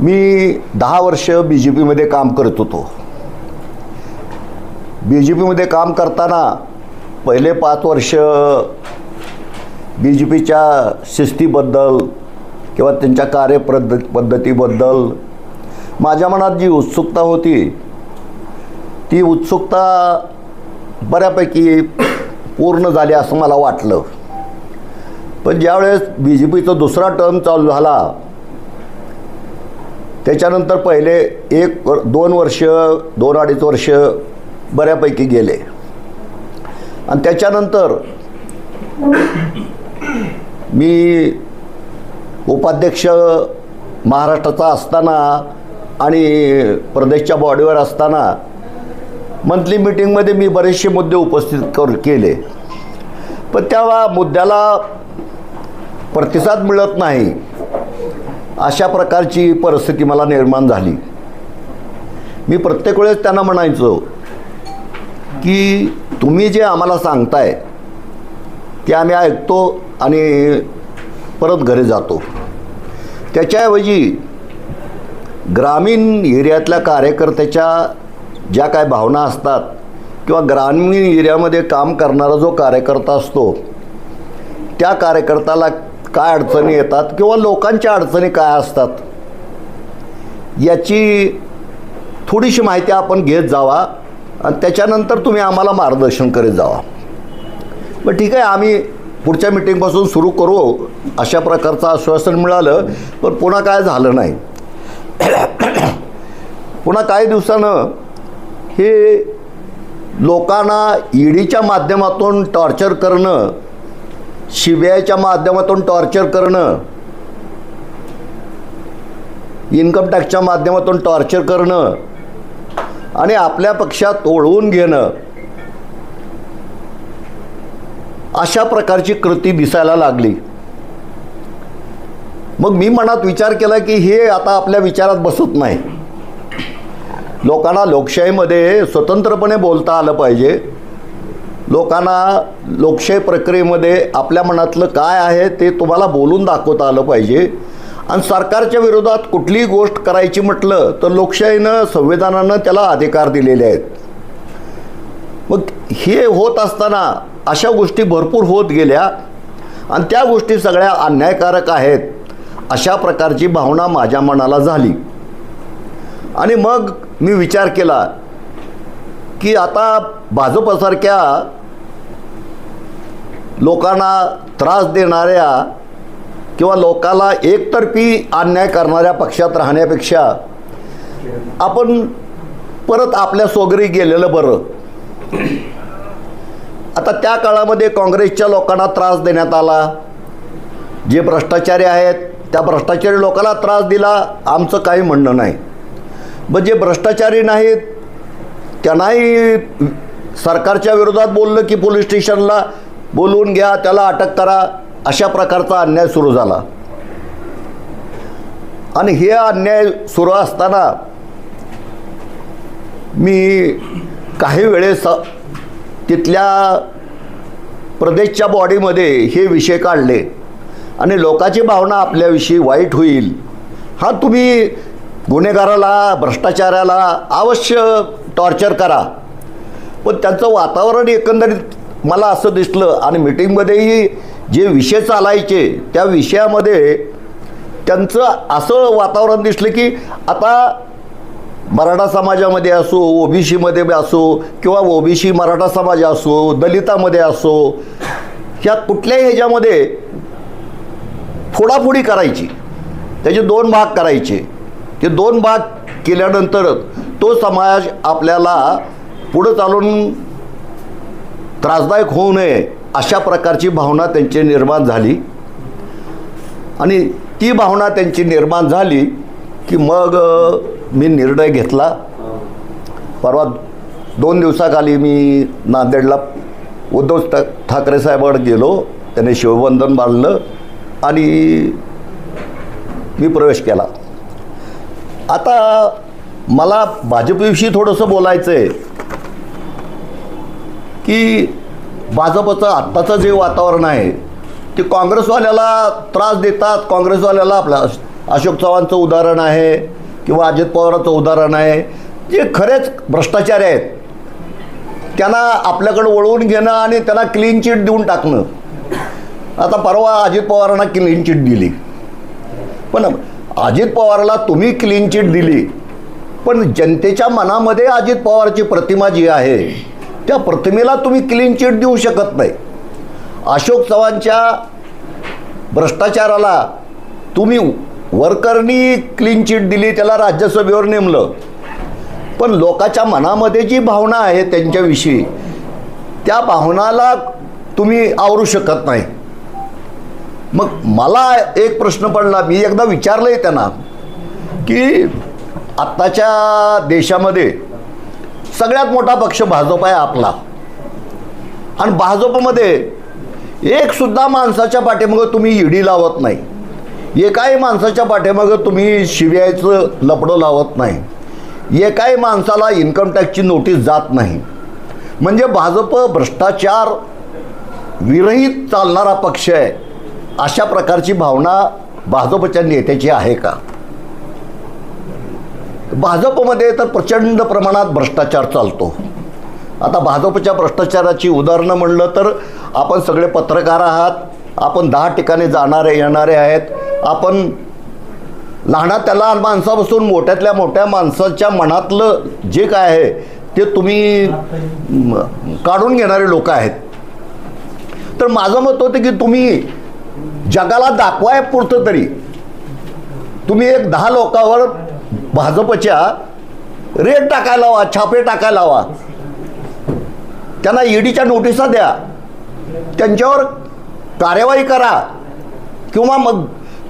मी दहा वर्ष B J पीमध्ये काम करत होतो. बी जे पीमध्ये काम करताना पहिले पाच वर्ष बी जे पीच्या शिस्तीबद्दल किंवा त्यांच्या कार्यपद्ध पद्धतीबद्दल माझ्या मनात जी उत्सुकता होती ती उत्सुकता बऱ्यापैकी पूर्ण झाली असं मला वाटलं. पण ज्यावेळेस बी जे पीचा दुसरा टर्म चालू झाला त्याच्यानंतर पहिले एक दोन वर्ष दोन अडीच वर्ष बऱ्यापैकी गेले. आणि त्याच्यानंतर मी उपाध्यक्ष महाराष्ट्राचा असताना आणि प्रदेशच्या बॉडीवर असताना मंथली मीटिंगमध्ये मी बरेचसे मुद्दे उपस्थित कर केले. पण त्या मुद्द्याला प्रतिसाद मिळत नाही. अशा प्रकारची परिस्थिती मला निर्माण झाली. मी प्रत्येक वेळेस त्यांना म्हणायचो की तुम्ही जे आम्हाला सांगताय ते आम्ही ऐकतो आणि परत घरी जातो. त्याच्याऐवजी ग्रामीण एरियातल्या कार्यकर्त्याच्या ज्या काय भावना असतात किंवा ग्रामीण एरियामध्ये काम करणारा जो कार्यकर्ता असतो त्या कार्यकर्त्याला काय अडचणी येतात किंवा लोकांच्या अडचणी काय असतात याची थोडीशी माहिती आपण घेत जावा आणि त्याच्यानंतर तुम्ही आम्हाला मार्गदर्शन करीत जावा. मग ठीक आहे आम्ही पुढच्या मिटिंगपासून सुरू करू. अशा प्रकारचं आश्वासन मिळालं पण पुन्हा काय झालं नाही. पुन्हा काही दिवसानं हे लोकांना ईडीच्या माध्यमातून टॉर्चर करणं सी माध्यमातून टॉर्चर करणं इन्कम टॅक्सच्या माध्यमातून टॉर्चर करणं आणि आपल्या पक्षात ओळवून घेणं अशा प्रकारची कृती दिसायला लागली. मग मी मनात विचार केला की हे आता आपल्या विचारात बसत नाही. लोकांना लोकशाहीमध्ये स्वतंत्रपणे बोलता आलं पाहिजे. लोकांना लोकशाही प्रक्रियेमध्ये आपल्या मनातलं काय आहे ते तुम्हाला बोलून दाखवता आलं पाहिजे. आणि सरकारच्या विरोधात कुठलीही गोष्ट करायची म्हटलं तर लोकशाहीनं संविधानानं त्याला अधिकार दिलेले आहेत. मग हे होत असताना अशा गोष्टी भरपूर होत गेल्या आणि त्या गोष्टी सगळ्या अन्यायकारक आहेत अशा प्रकारची भावना माझ्या मनाला झाली. आणि मग मी विचार केला की आता भाजपसारख्या लोकांना त्रास देणाऱ्या किंवा लोकाला एकतर्फी अन्याय करणाऱ्या पक्षात राहण्यापेक्षा आपण परत आपल्या सोगरी गेलेलं बरं. आता त्या काळामध्ये काँग्रेसच्या लोकांना त्रास देण्यात आला. जे भ्रष्टाचारी आहेत त्या भ्रष्टाचारी लोकांना त्रास दिला आमचं काही म्हणणं नाही. मग जे भ्रष्टाचारी नाहीत त्यांनाही सरकारच्या विरोधात बोललं की पोलीस स्टेशनला बोलवून घ्या त्याला अटक करा. अशा प्रकारचा अन्याय सुरू झाला. आणि हे अन्याय सुरू असताना मी काही वेळेस तिथल्या प्रदेशच्या बॉडीमध्ये हे विषय काढले. आणि लोकांची भावना आपल्याविषयी वाईट होईल. हा तुम्ही गुन्हेगाराला भ्रष्टाचाराला अवश्य टॉर्चर करा. पण त्यांचं वातावरण एकंदरीत मला असं दिसलं. आणि मिटिंगमध्येही जे विषय चालायचे त्या विषयामध्ये त्यांचं असं वातावरण दिसलं की आता मराठा समाजामध्ये असो ओबीसीमध्ये असो किंवा ओबीसी मराठा समाज असो दलितामध्ये असो ह्या कुठल्याही ह्याच्यामध्ये फोडाफोडी करायची. त्याचे दोन भाग करायचे. ते दोन भाग केल्यानंतर तो समाज आपल्याला पुढं चालून त्रासदायक होऊ नये अशा प्रकारची भावना त्यांची निर्माण झाली. आणि ती भावना त्यांची निर्माण झाली की मग मी निर्णय घेतला. परवा दोन दिवसाखाली मी नांदेडला उद्धव ठाकरे साहेबांकडे गेलो. त्याने शिवबंधन बांधलं आणि मी प्रवेश केला. आता मला भाजपविषयी थोडंसं बोलायचं आहे की भाजपचं आत्ताचं जे वातावरण आहे ते काँग्रेसवाल्याला त्रास देतात. काँग्रेसवाल्याला आपला अशोक चव्हाणचं उदाहरण आहे किंवा अजित पवारांचं उदाहरण आहे. जे खरेच भ्रष्टाचारी आहेत त्यांना आपल्याकडे वळवून घेणं आणि त्यांना क्लीन चिट देऊन टाकणं. आता परवा अजित पवारांना क्लीन चिट दिली. पण अजित पवारला तुम्ही क्लीन चिट दिली. पण जनतेच्या मनामध्ये अजित पवारची प्रतिमा जी आहे त्या प्रतिमेला तुम्ही क्लीन चिट देऊ शकत नाही. अशोक चव्हाणच्या भ्रष्टाचाराला तुम्ही वर्करनी क्लीन चिट दिली त्याला राज्यसभेवर नेमलं. पण लोकांच्या मनामध्ये जी भावना आहे त्यांच्याविषयी त्या भावनाला तुम्ही आवरू शकत नाही. मग मला एक प्रश्न पडला मी एकदा विचारलंय त्यांना की आत्ताच्या देशामध्ये सगळ्यात मोठा पक्ष भाजप आहे आपला. आणि भाजपमध्ये एक सुद्धा माणसाच्या पाठीमागं तुम्ही ईडी लावत नाही. एकाही माणसाच्या पाठीमागं तुम्ही शिव्यायचं लपडं लावत नाही. एकाही माणसाला इन्कम टॅक्सची नोटीस जात नाही. म्हणजे भाजप भ्रष्टाचार विरहित चालणारा पक्ष आहे. अशा प्रकारची भावना भाजपच्या नेत्याची आहे का? भाजपमध्ये तर प्रचंड प्रमाणात भ्रष्टाचार चालतो. आता भाजपच्या भ्रष्टाचाराची उदाहरणं म्हणलं तर आपण सगळे पत्रकार आहात आपण दहा ठिकाणी जाणारे येणारे आहेत. आपण लहाना त्याला माणसापासून मोठ्यातल्या मोठ्या माणसाच्या मनातलं जे काय आहे ते तुम्ही काढून घेणारे लोक आहेत. तर माझं मत होतं की तुम्ही जगाला दाखवाय पुरतं तरी तुम्ही एक दहा लोकांवर भाजपच्या रेट टाकायला हवा छापे टाकायला हवा त्यांना ईडीच्या नोटिसा द्या. त्यांच्यावर कार्यवाही करा. किंवा मग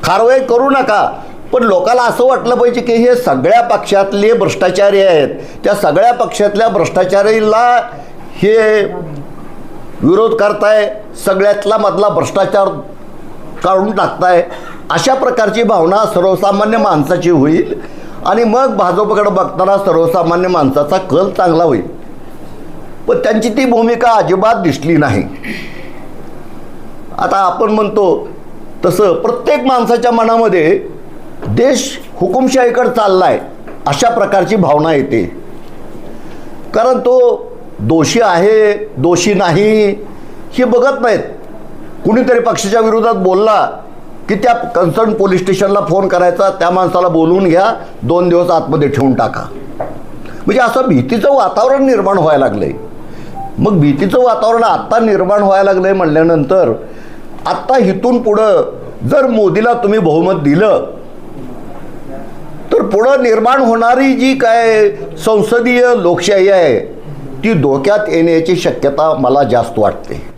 कारवाई करू नका. पण लोकाला असं वाटलं पाहिजे की हे सगळ्या पक्षातले भ्रष्टाचारी आहेत. त्या सगळ्या पक्षातल्या भ्रष्टाचारीला हे विरोध करताय सगळ्यातला मधला भ्रष्टाचार काढून टाकताय. अशा प्रकारची भावना सर्वसामान्य माणसाची होईल. आणि मग भाजपकडे बघताना सर्वसामान्य माणसाचा कल चांगला होईल. पण त्यांची ती भूमिका अजिबात दिसली नाही. आता आपण म्हणतो तसं प्रत्येक माणसाच्या मनामध्ये देश हुकुमशाहीकडे चालला आहे अशा प्रकारची भावना येते. कारण तो दोषी आहे दोषी नाही हे बघत नाहीत. कुणीतरी पक्षाच्या विरोधात बोलला की त्या कन्सर्न पोलीस स्टेशनला फोन करायचा त्या माणसाला बोलवून घ्या दोन दिवस आतमध्ये ठेवून टाका. म्हणजे असं भीतीचं वातावरण निर्माण व्हायला लागलंय. मग भीतीचं वातावरण आत्ता निर्माण व्हायला लागलंय म्हणल्यानंतर आत्ता इथून पुढं जर मोदीला तुम्ही बहुमत दिलं तर पुढं निर्माण होणारी जी काय संसदीय लोकशाही आहे ती धोक्यात येण्याची शक्यता मला जास्त वाटते.